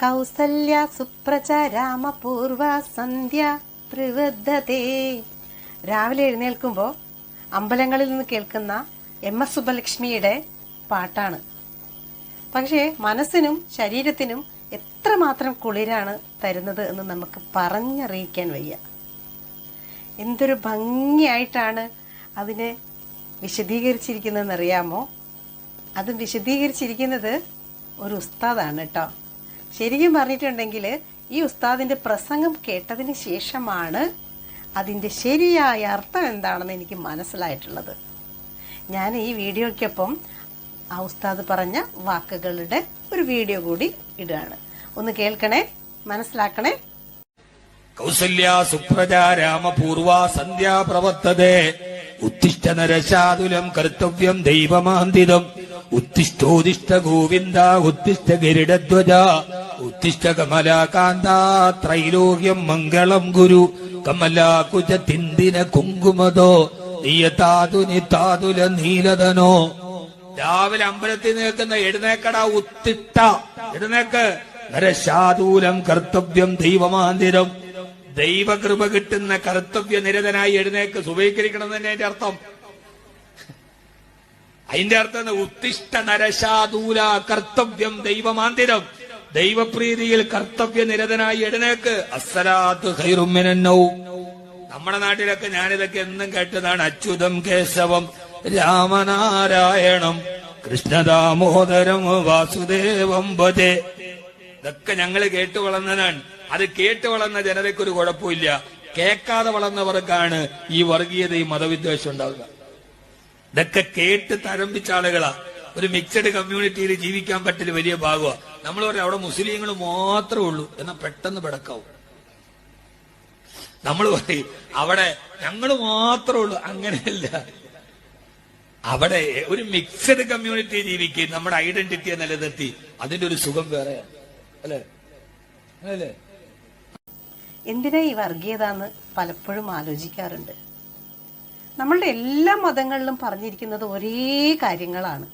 കൗസല്യ സുപ്രജ രാമപൂർവ സന്ധ്യ പ്രവൃദ്ധതേ. രാവിലെ എഴുന്നേൽക്കുമ്പോൾ അമ്പലങ്ങളിൽ നിന്ന് കേൾക്കുന്ന എം എസ് സുബ്ബലക്ഷ്മിയുടെ പാട്ടാണ്. പക്ഷേ മനസ്സിനും ശരീരത്തിനും എത്രമാത്രം കുളിരാണ് തരുന്നത് എന്ന് നമുക്ക് പറഞ്ഞറിയിക്കാൻ വയ്യ. എന്തൊരു ഭംഗിയായിട്ടാണ് അതിനെ വിശദീകരിച്ചിരിക്കുന്നതെന്നറിയാമോ? അത് വിശദീകരിച്ചിരിക്കുന്നത് ഒരു ഉസ്താദാണ് കേട്ടോ. ശരിക്കും പറഞ്ഞിട്ടുണ്ടെങ്കിൽ ഈ ഉസ്താദിന്റെ പ്രസംഗം കേട്ടതിന് ശേഷമാണ് അതിന്റെ ശരിയായ അർത്ഥം എന്താണെന്ന് എനിക്ക് മനസ്സിലായിട്ടുള്ളത്. ഞാൻ ഈ വീഡിയോയ്ക്കൊപ്പം ആ ഉസ്താദ് പറഞ്ഞ വാക്കുകളുടെ ഒരു വീഡിയോ കൂടി ഇടുകയാണ്. ഒന്ന് കേൾക്കണേ? മനസ്സിലാക്കണേ? കൗസല്യ സുപ്രജ രാമപൂർവ സന്ധ്യാ പ്രവർത്തതേ. ഉത്തിഷ്ഠ നരശാതുലം കർത്തവ്യം ദൈവമാന്തിതം. ഉത്തിഷ്ഠോദിഷ്ട ഗോവിന്ദ ഉത്തിഷ്ഠ ഗരുഡധ്വജ ഉത്തിഷ്ഠ കമലാകാന്ത ത്രൈലോക്യം മംഗളം ഗുരു കമലാകുജ തിന്തിന കുങ്കുമതോ നീയതാതുനി താതുല നീലതനോ രാവിലെ അമ്പലത്തിൽ നിൽക്കുന്ന എഴുന്നേക്കട ഉത്തിട്ട എഴുന്നേക്ക്. നരശാദൂലം കർത്തവ്യം ദൈവമാന്തിരം. ദൈവകൃപ കിട്ടുന്ന കർത്തവ്യ നിരതനായി എഴുന്നേക്ക് സുവീകരിക്കണം തന്നെ അർത്ഥം. അതിന്റെ അർത്ഥം ഉത്തിഷ്ട നരശാദൂല കർത്തവ്യം ദൈവമാന്തിരം. ദൈവപ്രീതിയിൽ കർത്തവ്യ നിരതനായി എഴുന്നേക്ക്. നമ്മുടെ നാട്ടിലൊക്കെ ഞാനിതൊക്കെ എന്നും കേട്ടതാണ്. അച്യുതം കേശവം രാമനാരായണം കൃഷ്ണദാമോദരം വാസുദേവം ഭജേ ഇതൊക്കെ ഞങ്ങൾ കേട്ടു വളർന്നതാണ്. അത് കേട്ടു വളർന്ന ജനതയ്ക്കൊരു കുഴപ്പമില്ല. കേൾക്കാതെ വളർന്നവർക്കാണ് ഈ വർഗീയതയും മതവിദ്വേഷം ഉണ്ടാവുക. ഇതൊക്കെ കേട്ട് തരംപിച്ച ആളുകളാ. ഒരു മിക്സഡ് കമ്മ്യൂണിറ്റിയിൽ ജീവിക്കാൻ പറ്റില്ല വലിയ ഭാഗമാണ് നമ്മൾ പറയും അവിടെ മുസ്ലിങ്ങൾ മാത്രമേ ഉള്ളൂ. എന്നാൽ പെട്ടെന്ന് പിടക്കാവും. നമ്മൾ പറയും അവിടെ ഞങ്ങൾ മാത്രമേ ഉള്ളൂ. അങ്ങനെയല്ല. അവിടെ ഒരു മിക്സഡ് കമ്മ്യൂണിറ്റി ജീവിക്കുകയും നമ്മുടെ ഐഡന്റിറ്റിയെ നിലനിർത്തി. അതിന്റെ ഒരു സുഖം വേറെയാണ് അല്ലേ? അല്ലേ എന്തിനാ ഈ വർഗീയത എന്ന് പലപ്പോഴും ആലോചിക്കാറുണ്ട്? നമ്മളുടെ എല്ലാ മതങ്ങളിലും പറഞ്ഞിരിക്കുന്നത് ഒരേ കാര്യങ്ങളാണ്.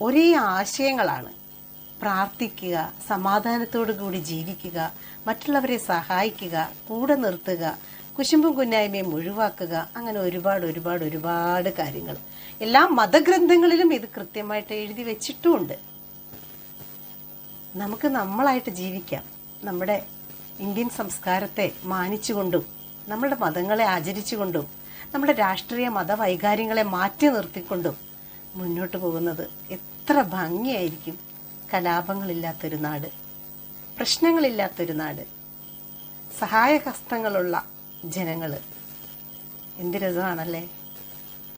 ഒരേ ആശയങ്ങളാണ്. പ്രാർത്ഥിക്കുക സമാധാനത്തോടു കൂടി ജീവിക്കുക മറ്റുള്ളവരെ സഹായിക്കുക കൂടെ നിർത്തുക കുശുമ്പും കുന്നായ്മയും ഒഴിവാക്കുക അങ്ങനെ ഒരുപാട് ഒരുപാട് ഒരുപാട് കാര്യങ്ങൾ. എല്ലാ മതഗ്രന്ഥങ്ങളിലും ഇത് കൃത്യമായിട്ട് എഴുതി വെച്ചിട്ടുമുണ്ട്. നമുക്ക് നമ്മളായിട്ട് ജീവിക്കാം. നമ്മുടെ ഇന്ത്യൻ സംസ്കാരത്തെ മാനിച്ചുകൊണ്ടും നമ്മുടെ മതങ്ങളെ ആചരിച്ചുകൊണ്ടും നമ്മുടെ രാഷ്ട്രീയ മതവൈകാര്യങ്ങളെ മാറ്റി നിർത്തിക്കൊണ്ടും മുന്നോട്ട് പോകുന്നത് എത്ര ഭംഗിയായിരിക്കും. കലാപങ്ങളില്ലാത്തൊരു നാട് പ്രശ്നങ്ങളില്ലാത്തൊരു നാട് സഹായഹസ്തങ്ങളുള്ള ജനങ്ങൾ എന്ത് രസമാണല്ലേ?